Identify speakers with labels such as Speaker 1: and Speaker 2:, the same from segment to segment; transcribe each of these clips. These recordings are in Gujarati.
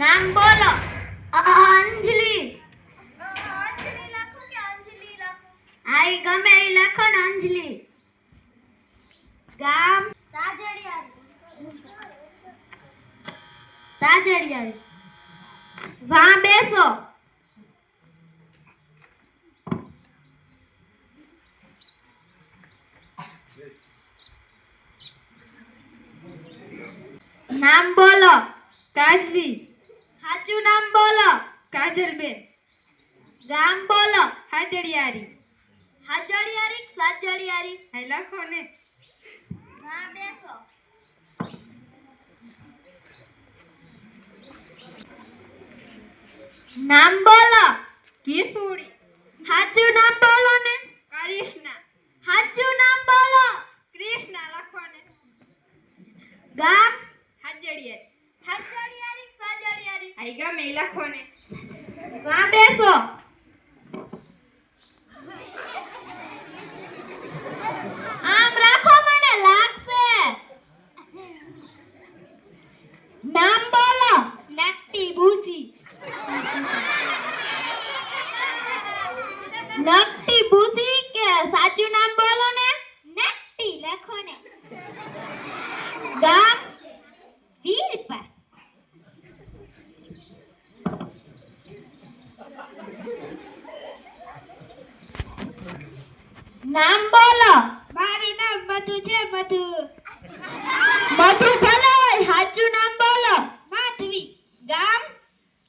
Speaker 1: નામ બોલો. અંજલિ. હા ગમે એ લખો ને અંજલિ. ગામ.
Speaker 2: સાજડિયા
Speaker 1: સાજડિયા વા બેસો. નામ બોલો. કાજલી. સાચું નામ બોલો. કાજલબેન. ગામ બોલો. હાજડિયારી. હાજડિયારી સાજડિયારી? હે લખો ને.
Speaker 2: હા બેસો.
Speaker 1: નામ બોલો. કિસુડી સાચું નામ બોલો ને. કૃષ્ણ સાચું નામ બોલો. કૃષ્ણ લખો ને. ગામ. હાજડિયારી. સાજડિયારી મેલા ગમે ઈ લખો ને વા બેસો આમ રાખો મને લાગશે નામ બોલો નકટી ભૂસી નકટી ભૂસી કે સાચું નામ બોલો ને નકટી લખો ને ગામ વીરપા નામ બોલો મારું નામ મધુ છે મધુ મધુ ભલે હોય સાચું નામ બોલો માધવી ગામ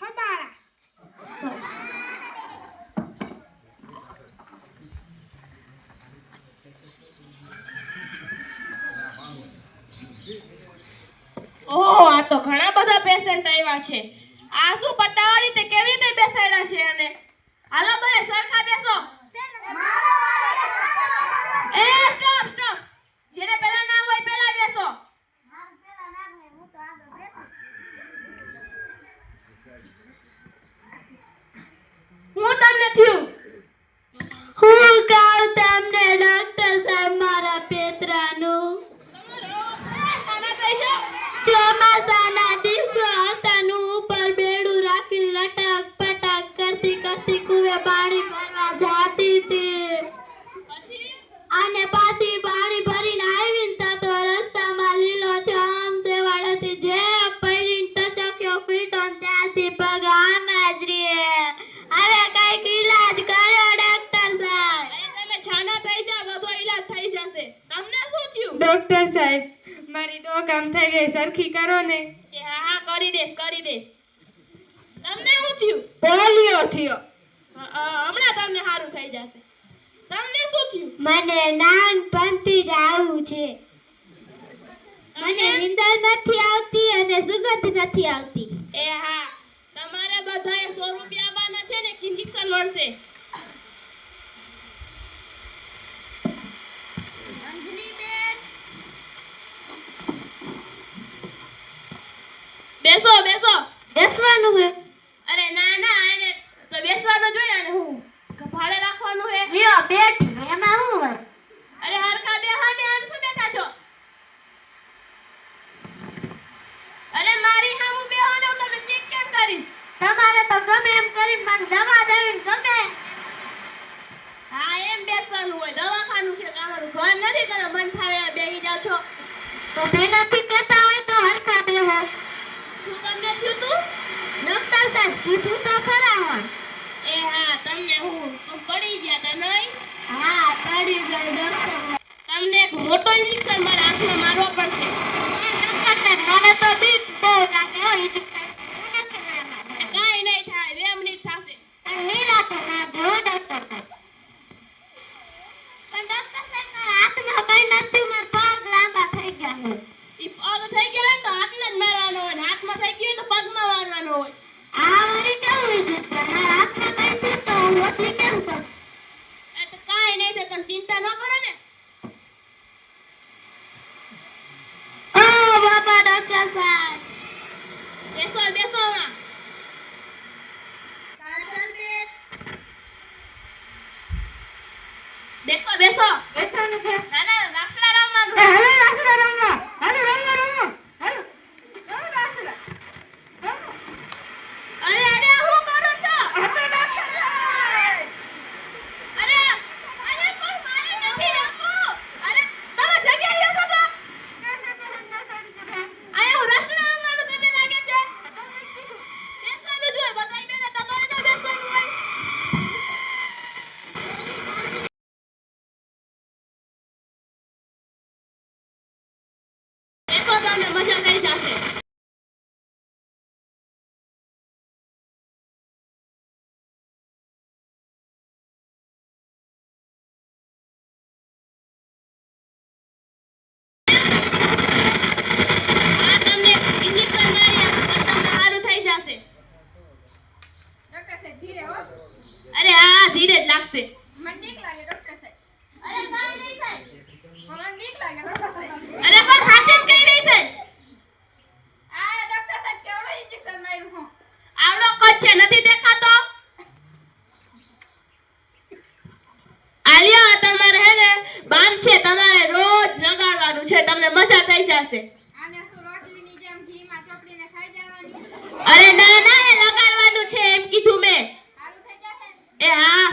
Speaker 1: હમારા
Speaker 3: ઓહો આ તો ઘણા બધા પેશન્ટ આવ્યા છે. આ શું પટ્ટાવાળી તે કેવી રીતે બેસાડ્યા છે અને હાલો બધા
Speaker 1: ડોક્ટર સાહેબ. મારી ડોક આમ થઈ ગઈ સરખી કરો ને.
Speaker 3: હા કરી દેશ કરી દેશ તમને શું થયું?
Speaker 1: પોલિયો થયો.
Speaker 3: હમણાં તમને સારું થઈ જશે. તમને શું થયું?
Speaker 1: મને નાનપણથી જ આવું છે. મને નિંદર નથી આવતી અને સુગંધ નથી આવતી.
Speaker 3: એ હા તમારે બધાએ સો રૂપિયા આપવાના છે ને ઇન્જેક્શન મળશે
Speaker 2: અંજલિ બેન
Speaker 3: બેસો બેસો
Speaker 1: બેસવાનું છે
Speaker 3: અરે ના ના આને તો બેસવાનું જોઈએ ને હું ભાડે રાખવાનું હે
Speaker 1: લ્યો બેઠી એમાં શું હોય
Speaker 3: અરે હરખા બે હા આમ શું બેઠા છો અરે મારી હામું બે હું તમે ચેક કેમ કરીશ
Speaker 1: તમારે તો ગમે એમ કરીને મને દવા દેવી ગમે
Speaker 3: હા એમ બેસવાનું હોય દવાખાનું છે તમારું ઘર નથી તમે મન ફાવે આ બેહી જાવ છો
Speaker 1: તો બેનાથી કહેતા હોય તો હરખા બેહો
Speaker 3: શું તમને થયું તું
Speaker 1: ડોક્ટર સાહેબ કીધું તો ખરા હોય
Speaker 3: એ હા તમને હું હું પડી ગયા તા નહીં
Speaker 1: હા પડી જાય
Speaker 3: તમને એક મોટો ઇન્જેક્શન મારા હાથમાં મારવો પડશે.
Speaker 1: મને તો બીક. બહુ લાગે ઇન્જેક્શન
Speaker 3: બેસો બેસો
Speaker 1: બેસવાનું છે
Speaker 3: ના ના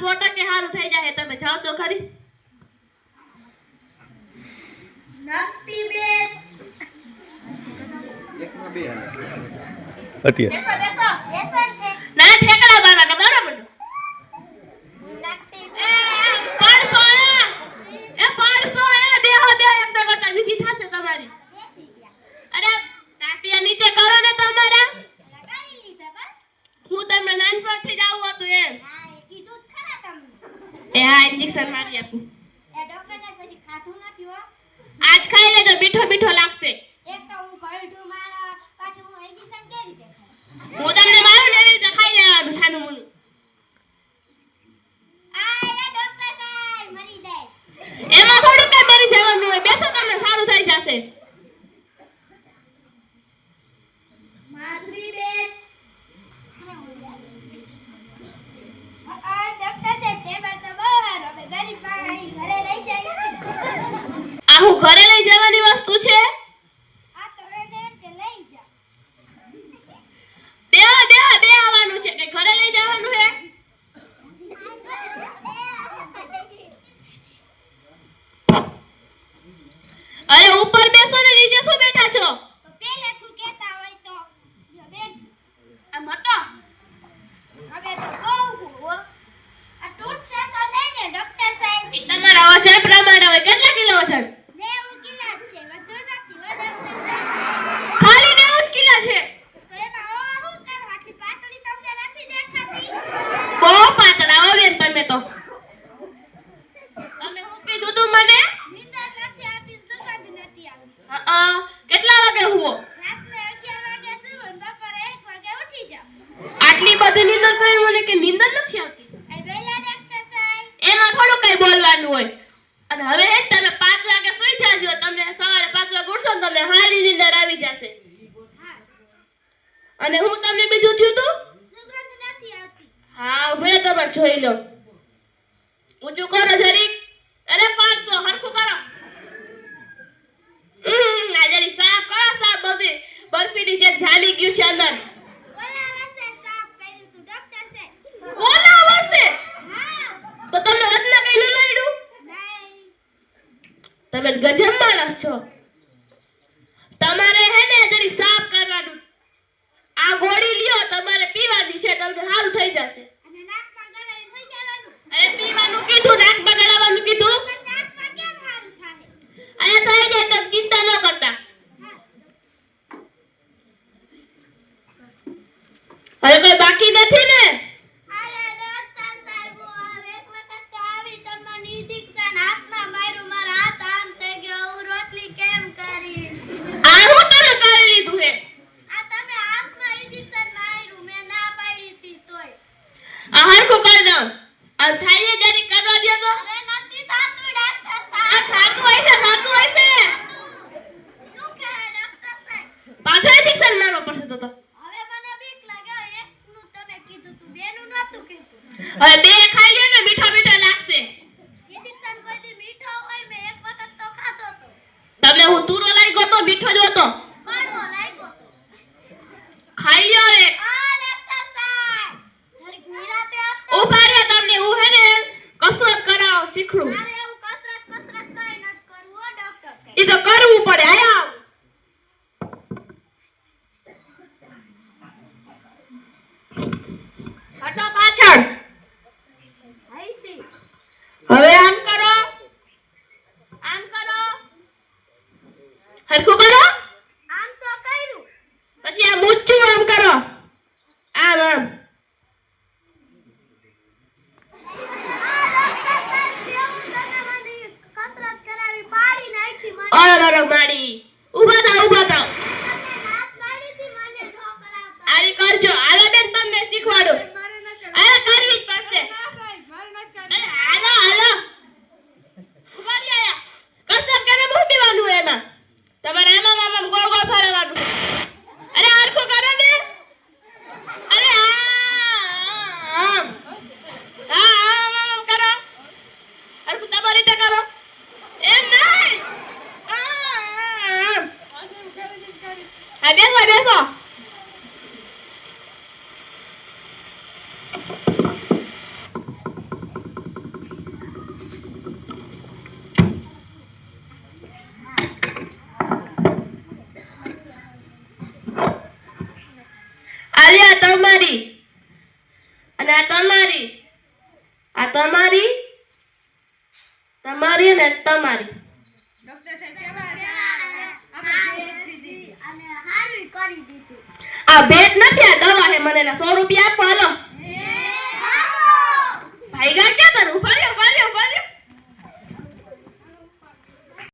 Speaker 3: સો ટકે સારું થઈ જાય તમે જાઓ તો ખરી.
Speaker 1: અત્યારે.
Speaker 2: Okay.
Speaker 3: હા, ઊભી જોઈ લો. ઊંચું કરો જરીક. અરે, પાંચસો, હરખું કરો. આજે સાફ કરો, સાફ બધી. બરફીની જે જાડી ગયું છે અંદર.
Speaker 2: તો
Speaker 3: તમને વચમાં કઈ
Speaker 2: લડાયડું
Speaker 3: તમે ગજબ માણસ છો. તમારે હે ને જરીક સાફ આ ગોળી લ્યો તમારે પીવાની છે તમને સારું થઈ જશે. પીવાનું કીધું
Speaker 2: નાકમાં ગળાવાનું કીધું.
Speaker 3: અરે થઈ જાય તમે ચિંતા ન કરતા. હવે હરખું બોલો અને આ
Speaker 2: તમારી.
Speaker 3: આ
Speaker 2: તમારી
Speaker 3: તમારી અને તમારી.
Speaker 2: આ ભેદ નથી
Speaker 3: આ
Speaker 2: દવા હે મને સો
Speaker 3: રૂપિયા આપો હાલો. ભાઈ ગા ક્યાં તારું ફર્યો ફર્યો ફર્યો.